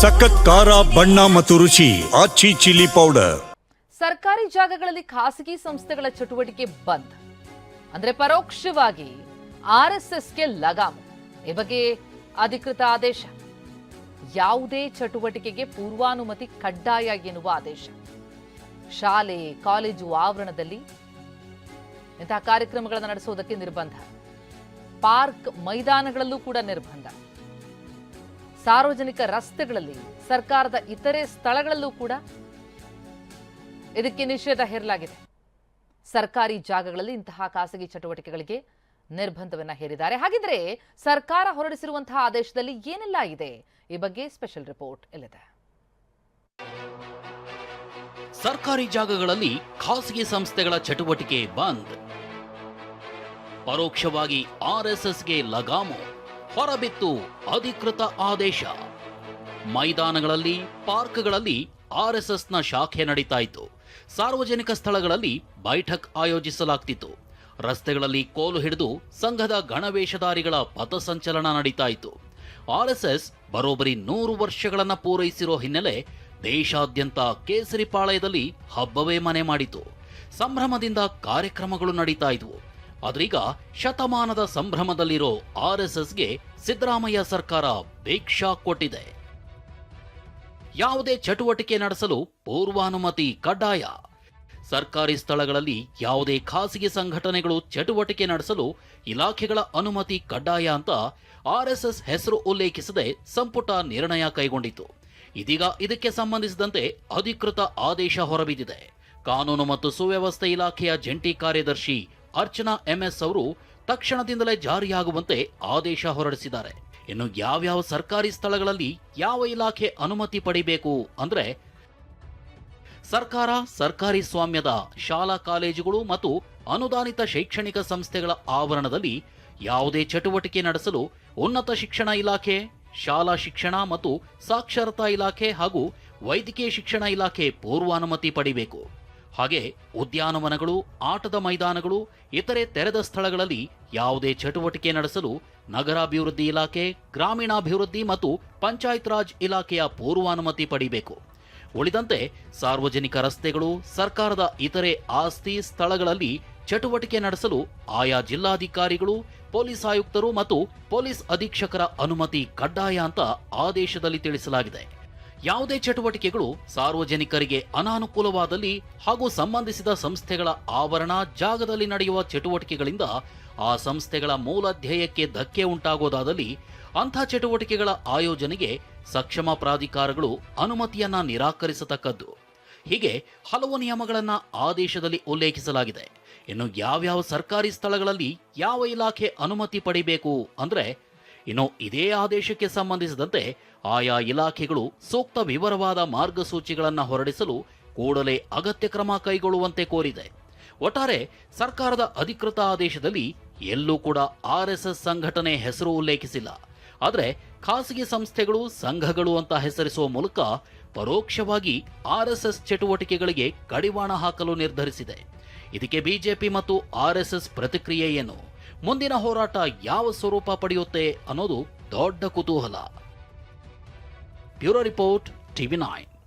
ಸಖತ್ ಖಾರ, ಬಣ್ಣ ಮತ್ತು ರುಚಿ, ಆಚಿ ಚಿಲ್ಲಿ ಪೌಡರ್. ಸರ್ಕಾರಿ ಜಾಗಗಳಲ್ಲಿ ಖಾಸಗಿ ಸಂಸ್ಥೆಗಳ ಚಟುವಟಿಕೆ ಬಂದ್. ಅಂದ್ರೆ ಪರೋಕ್ಷವಾಗಿ ಆರ್ ಎಸ್ ಎಸ್ಗೆ ಲಗಾಮು. ಈ ಬಗ್ಗೆ ಅಧಿಕೃತ ಆದೇಶ. ಯಾವುದೇ ಚಟುವಟಿಕೆಗೆ ಪೂರ್ವಾನುಮತಿ ಕಡ್ಡಾಯ ಎನ್ನುವ ಆದೇಶ. ಶಾಲೆ, ಕಾಲೇಜು ಆವರಣದಲ್ಲಿ ಇಂತಹ ಕಾರ್ಯಕ್ರಮಗಳನ್ನು ನಡೆಸುವುದಕ್ಕೆ ನಿರ್ಬಂಧ. ಪಾರ್ಕ್ ಮೈದಾನಗಳಲ್ಲೂ ಕೂಡ ನಿರ್ಬಂಧ. ಸಾರ್ವಜನಿಕ ರಸ್ತೆಗಳಲ್ಲಿ ಸರ್ಕಾರದ ಇತರೆ ಸ್ಥಳಗಳಲ್ಲೂ ಕೂಡ ಇದಕ್ಕೆ ನಿಷೇಧ ಹೇರಲಾಗಿದೆ. ಸರ್ಕಾರಿ ಜಾಗಗಳಲ್ಲಿ ಇಂತಹ ಖಾಸಗಿ ಚಟುವಟಿಕೆಗಳಿಗೆ ನಿರ್ಬಂಧವನ್ನ ಹೇರಿದ್ದಾರೆ. ಹಾಗಿದ್ರೆ ಸರ್ಕಾರ ಹೊರಡಿಸಿರುವಂತಹ ಆದೇಶದಲ್ಲಿ ಏನೆಲ್ಲ ಇದೆ? ಈ ಬಗ್ಗೆ ಸ್ಪೆಷಲ್ ರಿಪೋರ್ಟ್ ಇಲ್ಲಿದೆ ಸರ್ಕಾರಿ ಜಾಗಗಳಲ್ಲಿ ಖಾಸಗಿ ಸಂಸ್ಥೆಗಳ ಚಟುವಟಿಕೆ ಬಂದ್. ಪರೋಕ್ಷವಾಗಿ ಆರ್ಎಸ್ಎಸ್ಗೆ ಲಗಾಮು. ಹೊರಬಿತ್ತು ಅಧಿಕೃತ ಆದೇಶ. ಮೈದಾನಗಳಲ್ಲಿ, ಪಾರ್ಕ್ಗಳಲ್ಲಿ ಆರ್ಎಸ್ಎಸ್ನ ಶಾಖೆ ನಡೀತಾ ಇತ್ತು ಸಾರ್ವಜನಿಕ ಸ್ಥಳಗಳಲ್ಲಿ ಬೈಠಕ್ ಆಯೋಜಿಸಲಾಗ್ತಿತ್ತು. ರಸ್ತೆಗಳಲ್ಲಿ ಕೋಲು ಹಿಡಿದು ಸಂಘದ ಗಣವೇಷಧಾರಿಗಳ ಪಥಸಂಚಲನ ನಡೀತಾ ಇತ್ತು ಆರ್ಎಸ್ಎಸ್ ಬರೋಬ್ಬರಿ ನೂರು ವರ್ಷಗಳನ್ನು ಪೂರೈಸಿರೋ ಹಿನ್ನೆಲೆ ದೇಶಾದ್ಯಂತ ಕೇಸರಿ ಪಾಳಯದಲ್ಲಿ ಹಬ್ಬವೇ ಮನೆ ಮಾಡಿತು. ಸಂಭ್ರಮದಿಂದ ಕಾರ್ಯಕ್ರಮಗಳು ನಡೀತಾ ಇದ್ವು ಆದ್ರೀಗ ಶತಮಾನದ ಸಂಭ್ರಮದಲ್ಲಿರೋ ಆರ್ಎಸ್ಎಸ್ಗೆ ಸಿದ್ದರಾಮಯ್ಯ ಸರ್ಕಾರ ಭಿಕ್ಷಾ ಕೊಟ್ಟಿದೆ. ಯಾವುದೇ ಚಟುವಟಿಕೆ ನಡೆಸಲು ಪೂರ್ವಾನುಮತಿ ಕಡ್ಡಾಯ. ಸರ್ಕಾರಿ ಸ್ಥಳಗಳಲ್ಲಿ ಯಾವುದೇ ಖಾಸಗಿ ಸಂಘಟನೆಗಳು ಚಟುವಟಿಕೆ ನಡೆಸಲು ಇಲಾಖೆಗಳ ಅನುಮತಿ ಕಡ್ಡಾಯ ಅಂತ ಆರ್ಎಸ್ಎಸ್ ಹೆಸರು ಉಲ್ಲೇಖಿಸದೆ ಸಂಪುಟ ನಿರ್ಣಯ ಕೈಗೊಂಡಿತು ಇದೀಗ ಇದಕ್ಕೆ ಸಂಬಂಧಿಸಿದಂತೆ ಅಧಿಕೃತ ಆದೇಶ ಹೊರಬಿದ್ದಿದೆ. ಕಾನೂನು ಮತ್ತು ಸುವ್ಯವಸ್ಥೆ ಇಲಾಖೆಯ ಜಂಟಿ ಕಾರ್ಯದರ್ಶಿ ಅರ್ಚನಾ ಎಂಎಸ್ ಅವರು ತಕ್ಷಣದಿಂದಲೇ ಜಾರಿಯಾಗುವಂತೆ ಆದೇಶ ಹೊರಡಿಸಿದ್ದಾರೆ. ಇನ್ನು ಯಾವ್ಯಾವ ಸರ್ಕಾರಿ ಸ್ಥಳಗಳಲ್ಲಿ ಯಾವ ಇಲಾಖೆ ಅನುಮತಿ ಪಡಿಬೇಕು ಅಂದ್ರೆ ಸರ್ಕಾರ, ಸರ್ಕಾರಿ ಸ್ವಾಮ್ಯದ ಶಾಲಾ ಕಾಲೇಜುಗಳು ಮತ್ತು ಅನುದಾನಿತ ಶೈಕ್ಷಣಿಕ ಸಂಸ್ಥೆಗಳ ಆವರಣದಲ್ಲಿ ಯಾವುದೇ ಚಟುವಟಿಕೆ ನಡೆಸಲು ಉನ್ನತ ಶಿಕ್ಷಣ ಇಲಾಖೆ, ಶಾಲಾ ಶಿಕ್ಷಣ ಮತ್ತು ಸಾಕ್ಷರತಾ ಇಲಾಖೆ ಹಾಗೂ ವೈದ್ಯಕೀಯ ಶಿಕ್ಷಣ ಇಲಾಖೆ ಪೂರ್ವಾನುಮತಿ ಪಡಿಬೇಕು. ಹಾಗೆ ಉದ್ಯಾನವನಗಳು, ಆಟದ ಮೈದಾನಗಳು, ಇತರೆ ತೆರೆದ ಸ್ಥಳಗಳಲ್ಲಿ ಯಾವುದೇ ಚಟುವಟಿಕೆ ನಡೆಸಲು ನಗರಾಭಿವೃದ್ಧಿ ಇಲಾಖೆ, ಗ್ರಾಮೀಣಾಭಿವೃದ್ಧಿ ಮತ್ತು ಪಂಚಾಯತ್ ರಾಜ್ ಇಲಾಖೆಯ ಪೂರ್ವಾನುಮತಿ ಪಡೆಯಬೇಕು ಉಳಿದಂತೆ ಸಾರ್ವಜನಿಕ ರಸ್ತೆಗಳು, ಸರ್ಕಾರದ ಇತರೆ ಆಸ್ತಿ ಸ್ಥಳಗಳಲ್ಲಿ ಚಟುವಟಿಕೆ ನಡೆಸಲು ಆಯಾ ಜಿಲ್ಲಾಧಿಕಾರಿಗಳು, ಪೊಲೀಸ್ ಆಯುಕ್ತರು ಮತ್ತು ಪೊಲೀಸ್ ಅಧೀಕ್ಷಕರ ಅನುಮತಿ ಕಡ್ಡಾಯ ಅಂತ ಆದೇಶದಲ್ಲಿ ತಿಳಿಸಲಾಗಿದೆ. ಯಾವುದೇ ಚಟುವಟಿಕೆಗಳು ಸಾರ್ವಜನಿಕರಿಗೆ ಅನಾನುಕೂಲವಾದಲ್ಲಿ ಹಾಗೂ ಸಂಬಂಧಿಸಿದ ಸಂಸ್ಥೆಗಳ ಆವರಣ ಜಾಗದಲ್ಲಿ ನಡೆಯುವ ಚಟುವಟಿಕೆಗಳಿಂದ ಆ ಸಂಸ್ಥೆಗಳ ಮೂಲ ಧ್ಯೇಯಕ್ಕೆ ಧಕ್ಕೆ ಉಂಟಾಗೋದಾದಲ್ಲಿ ಅಂಥ ಚಟುವಟಿಕೆಗಳ ಆಯೋಜನೆಗೆ ಸಕ್ಷಮ ಪ್ರಾಧಿಕಾರಗಳು ಅನುಮತಿಯನ್ನ ನಿರಾಕರಿಸತಕ್ಕದ್ದು. ಹೀಗೆ ಹಲವು ನಿಯಮಗಳನ್ನು ಆದೇಶದಲ್ಲಿ ಉಲ್ಲೇಖಿಸಲಾಗಿದೆ. ಇನ್ನು ಯಾವ್ಯಾವ ಸರ್ಕಾರಿ ಸ್ಥಳಗಳಲ್ಲಿ ಯಾವ ಇಲಾಖೆ ಅನುಮತಿ ಪಡಿಬೇಕು ಅಂದ್ರೆ ಇನ್ನು ಇದೇ ಆದೇಶಕ್ಕೆ ಸಂಬಂಧಿಸಿದಂತೆ ಆಯಾ ಇಲಾಖೆಗಳು ಸೂಕ್ತ ವಿವರವಾದ ಮಾರ್ಗಸೂಚಿಗಳನ್ನು ಹೊರಡಿಸಲು ಕೂಡಲೇ ಅಗತ್ಯ ಕ್ರಮ ಕೈಗೊಳ್ಳುವಂತೆ ಕೋರಿದೆ. ಒಟ್ಟಾರೆ ಸರ್ಕಾರದ ಅಧಿಕೃತ ಆದೇಶದಲ್ಲಿ ಎಲ್ಲೂ ಕೂಡ ಆರ್ಎಸ್ಎಸ್ ಸಂಘಟನೆ ಹೆಸರು ಉಲ್ಲೇಖಿಸಿಲ್ಲ. ಆದರೆ ಖಾಸಗಿ ಸಂಸ್ಥೆಗಳು, ಸಂಘಗಳು ಅಂತ ಹೆಸರಿಸುವ ಮೂಲಕ ಪರೋಕ್ಷವಾಗಿ ಆರ್ಎಸ್ಎಸ್ ಚಟುವಟಿಕೆಗಳಿಗೆ ಕಡಿವಾಣ ಹಾಕಲು ನಿರ್ಧರಿಸಿದೆ. ಇದಕ್ಕೆ ಬಿಜೆಪಿ ಮತ್ತು ಆರ್ಎಸ್ಎಸ್ ಪ್ರತಿಕ್ರಿಯೆ ಏನು? ಮುಂದಿನ ಹೋರಾಟ ಯಾವ ಸ್ವರೂಪ ಪಡೆಯುತ್ತೆ ಅನ್ನೋದು ದೊಡ್ಡ ಕುತೂಹಲ. Bureau report TV nine.